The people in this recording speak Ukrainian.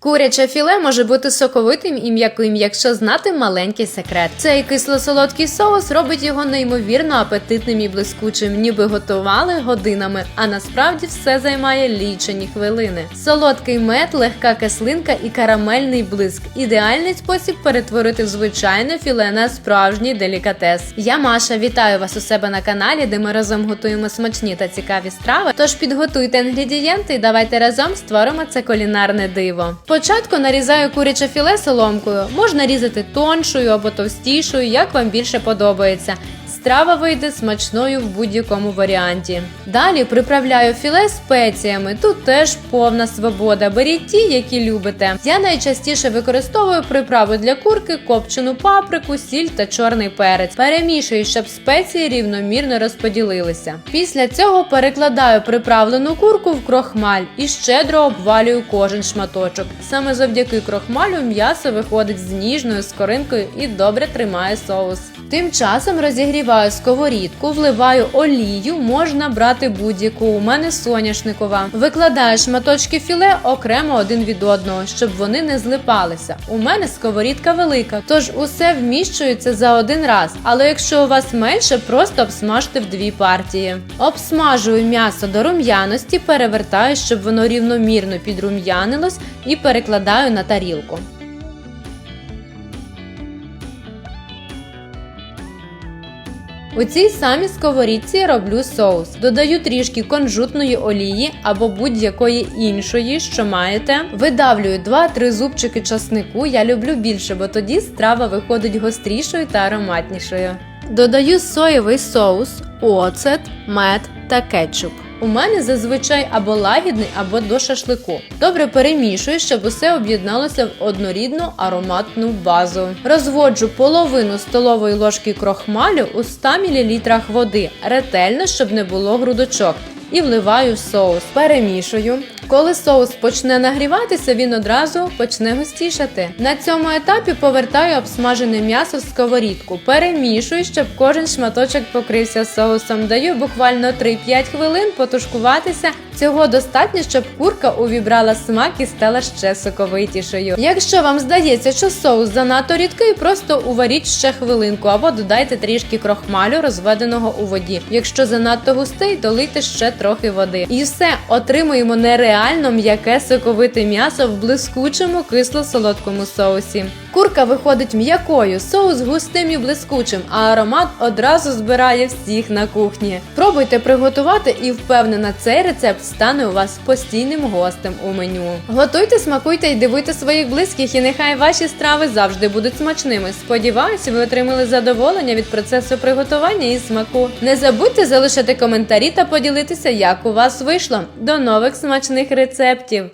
Куряче філе може бути соковитим і м'яким, якщо знати маленький секрет. Цей кисло-солодкий соус робить його неймовірно апетитним і блискучим, ніби готували годинами, а насправді все займає лічені хвилини. Солодкий мед, легка кислинка і карамельний блиск ідеальний спосіб перетворити звичайне філе на справжній делікатес. Я Маша, вітаю вас у себе на каналі, де ми разом готуємо смачні та цікаві страви. Тож підготуйте інгредієнти і давайте разом створимо це кулінарне диво. Спочатку нарізаю куряче філе соломкою, можна різати тоншою або товстішою, як вам більше подобається. Страва вийде смачною в будь-якому варіанті. Далі приправляю філе спеціями. Тут теж повна свобода. Беріть ті, які любите. Я найчастіше використовую приправи для курки, копчену паприку, сіль та чорний перець. Перемішую, щоб спеції рівномірно розподілилися. Після цього перекладаю приправлену курку в крохмаль і щедро обвалюю кожен шматочок. Саме завдяки крохмалю м'ясо виходить з ніжною скоринкою і добре тримає соус. Тим часом розігріваю сковорідку, вливаю олію, можна брати будь-яку. У мене соняшникова. Викладаю шматочки філе окремо один від одного, щоб вони не злипалися. У мене сковорідка велика, тож усе вміщується за один раз. Але якщо у вас менше, просто обсмажте в дві партії. Обсмажую м'ясо до рум'яності, перевертаю, щоб воно рівномірно підрум'янилось, і перекладаю на тарілку. У цій самій сковорідці роблю соус. Додаю трішки конжутної олії або будь-якої іншої, що маєте. Видавлюю 2-3 зубчики часнику. Я люблю більше, бо тоді страва виходить гострішою та ароматнішою. Додаю соєвий соус, оцет, мед та кетчуп. У мене зазвичай або лагідний, або до шашлику. Добре перемішую, щоб усе об'єдналося в однорідну ароматну базу. Розводжу половину столової ложки крохмалю у 100 мл води, ретельно, щоб не було грудочок. І вливаю соус, перемішую. Коли соус почне нагріватися, він одразу почне густішати. На цьому етапі повертаю обсмажене м'ясо в сковорідку, перемішую, щоб кожен шматочок покрився соусом. Даю буквально 3-5 хвилин потушкуватися. Цього достатньо, щоб курка увібрала смак і стала ще соковитішою. Якщо вам здається, що соус занадто рідкий, просто уваріть ще хвилинку або додайте трішки крохмалю, розведеного у воді. Якщо занадто густий, долийте ще трохи води. І все, отримуємо нереально м'яке соковите м'ясо в блискучому кисло-солодкому соусі. Курка виходить м'якою, соус густим і блискучим, а аромат одразу збирає всіх на кухні. Пробуйте приготувати і впевнена, цей рецепт стане у вас постійним гостем у меню. Готуйте, смакуйте і дивуйте своїх близьких, і нехай ваші страви завжди будуть смачними. Сподіваюся, ви отримали задоволення від процесу приготування і смаку. Не забудьте залишити коментарі та поділитися, як у вас вийшло. До нових смачних рецептів!